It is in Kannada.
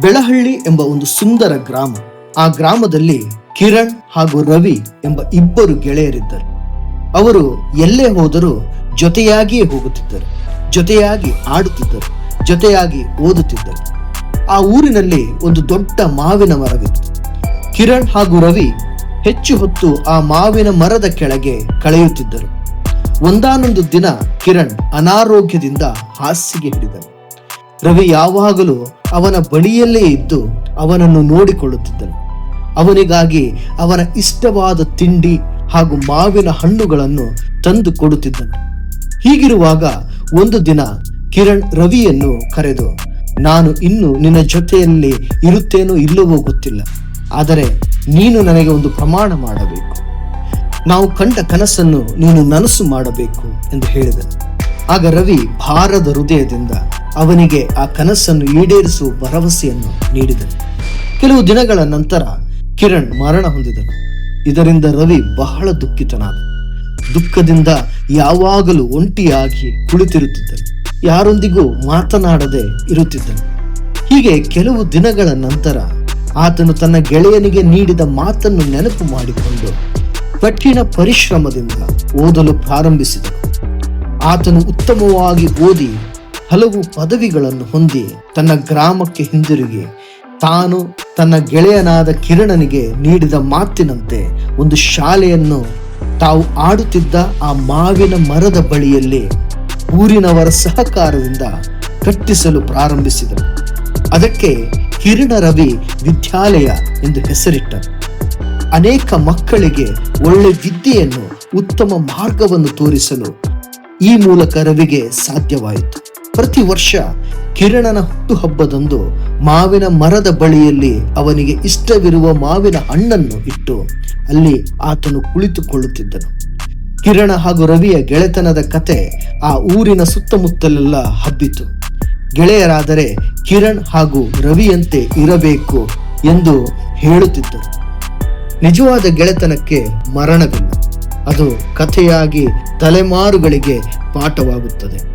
ಬೆಳಹಳ್ಳಿ ಎಂಬ ಒಂದು ಸುಂದರ ಗ್ರಾಮ. ಆ ಗ್ರಾಮದಲ್ಲಿ ಕಿರಣ್ ಹಾಗೂ ರವಿ ಎಂಬ ಇಬ್ಬರು ಗೆಳೆಯರಿದ್ದರು. ಅವರು ಎಲ್ಲೇ ಹೋದರೂ ಜೊತೆಯಾಗಿಯೇ ಹೋಗುತ್ತಿದ್ದರು. ಜೊತೆಯಾಗಿ ಆಡುತ್ತಿದ್ದರು. ಜೊತೆಯಾಗಿ ಓದುತ್ತಿದ್ದರು. ಆ ಊರಿನಲ್ಲಿ ಒಂದು ದೊಡ್ಡ ಮಾವಿನ ಮರವಿತ್ತು. ಕಿರಣ್ ಹಾಗೂ ರವಿ ಹೆಚ್ಚು ಹೊತ್ತು ಆ ಮಾವಿನ ಮರದ ಕೆಳಗೆ ಕಳೆಯುತ್ತಿದ್ದರು. ಒಂದಾನೊಂದು ದಿನ ಕಿರಣ್ ಅನಾರೋಗ್ಯದಿಂದ ಹಾಸಿಗೆ ಹಿಡಿದನು. ರವಿ ಯಾವಾಗಲೂ ಅವನ ಬಳಿಯಲ್ಲೇ ಇದ್ದು ಅವನನ್ನು ನೋಡಿಕೊಳ್ಳುತ್ತಿದ್ದನು. ಅವನಿಗಾಗಿ ಅವನ ಇಷ್ಟವಾದ ತಿಂಡಿ ಹಾಗೂ ಮಾವಿನ ಹಣ್ಣುಗಳನ್ನು ತಂದು ಕೊಡುತ್ತಿದ್ದನು. ಹೀಗಿರುವಾಗ ಒಂದು ದಿನ ಕಿರಣ್ ರವಿಯನ್ನು ಕರೆದು, ನಾನು ಇನ್ನು ನಿನ್ನ ಜೊತೆಯಲ್ಲಿ ಇರುತ್ತೇನೋ ಇಲ್ಲವೋ ಗೊತ್ತಿಲ್ಲ, ಆದರೆ ನೀನು ನನಗೆ ಒಂದು ಪ್ರಮಾಣ ಮಾಡಬೇಕು. ನಾವು ಕಂಡ ಕನಸನ್ನು ನೀನು ನನಸು ಮಾಡಬೇಕು ಎಂದು ಹೇಳಿದನು. ಆಗ ರವಿ ಭಾರದ ಹೃದಯದಿಂದ ಅವನಿಗೆ ಆ ಕನಸನ್ನು ಈಡೇರಿಸುವ ಭರವಸೆಯನ್ನು ನೀಡಿದನು. ಕೆಲವು ದಿನಗಳ ನಂತರ ಕಿರಣ್ ಮರಣ ಹೊಂದಿದನು. ಇದರಿಂದ ರವಿ ಬಹಳ ದುಃಖಿತನಾದ. ದುಃಖದಿಂದ ಯಾವಾಗಲೂ ಒಂಟಿಯಾಗಿ ಕುಳಿತಿರುತ್ತಿದ್ದನು. ಯಾರೊಂದಿಗೂ ಮಾತನಾಡದೆ ಇರುತ್ತಿದ್ದನು. ಹೀಗೆ ಕೆಲವು ದಿನಗಳ ನಂತರ ಆತನು ತನ್ನ ಗೆಳೆಯನಿಗೆ ನೀಡಿದ ಮಾತನ್ನು ನೆನಪು ಮಾಡಿಕೊಂಡು ಕಠಿಣ ಪರಿಶ್ರಮದಿಂದ ಓದಲು ಪ್ರಾರಂಭಿಸಿದನು. ಆತನು ಉತ್ತಮವಾಗಿ ಓದಿ ಹಲವು ಪದವಿಗಳನ್ನು ಹೊಂದಿ ತನ್ನ ಗ್ರಾಮಕ್ಕೆ ಹಿಂದಿರುಗಿ, ತಾನು ತನ್ನ ಗೆಳೆಯನಾದ ಕಿರಣನಿಗೆ ನೀಡಿದ ಮಾತಿನಂತೆ ಒಂದು ಶಾಲೆಯನ್ನು ತಾವು ಆಡುತ್ತಿದ್ದ ಆ ಮಾವಿನ ಮರದ ಬಳಿಯಲ್ಲಿ ಊರಿನವರ ಸಹಕಾರದಿಂದ ಕಟ್ಟಿಸಲು ಪ್ರಾರಂಭಿಸಿದರು ಅದಕ್ಕೆ ಕಿರಣ ರವಿ ವಿದ್ಯಾಲಯ ಎಂದು ಹೆಸರಿಟ್ಟರು ಅನೇಕ ಮಕ್ಕಳಿಗೆ ಒಳ್ಳೆ ವಿದ್ಯೆಯನ್ನು ಉತ್ತಮ ಮಾರ್ಗವನ್ನು ತೋರಿಸಲು ಈ ಮೂಲಕ ರವಿಗೆ ಸಾಧ್ಯವಾಯಿತು. ಪ್ರತಿ ವರ್ಷ ಕಿರಣನ ಹುಟ್ಟುಹಬ್ಬದಂದು ಮಾವಿನ ಮರದ ಬಳಿಯಲ್ಲಿ ಅವನಿಗೆ ಇಷ್ಟವಿರುವ ಮಾವಿನ ಹಣ್ಣನ್ನು ಇಟ್ಟು ಅಲ್ಲಿ ಆತನು ಕುಳಿತುಕೊಳ್ಳುತ್ತಿದ್ದನು. ಕಿರಣ ಹಾಗೂ ರವಿಯ ಗೆಳೆತನದ ಕತೆ ಆ ಊರಿನ ಸುತ್ತಮುತ್ತಲೆಲ್ಲ ಹಬ್ಬಿತು. ಗೆಳೆಯರಾದರೆ ಕಿರಣ್ ಹಾಗೂ ರವಿಯಂತೆ ಇರಬೇಕು ಎಂದು ಹೇಳುತ್ತಿದ್ದರು. ನಿಜವಾದ ಗೆಳೆತನಕ್ಕೆ ಮರಣವಿಲ್ಲ. ಅದು ಕಥೆಯಾಗಿ ತಲೆಮಾರುಗಳಿಗೆ ಪಾಠವಾಗುತ್ತದೆ.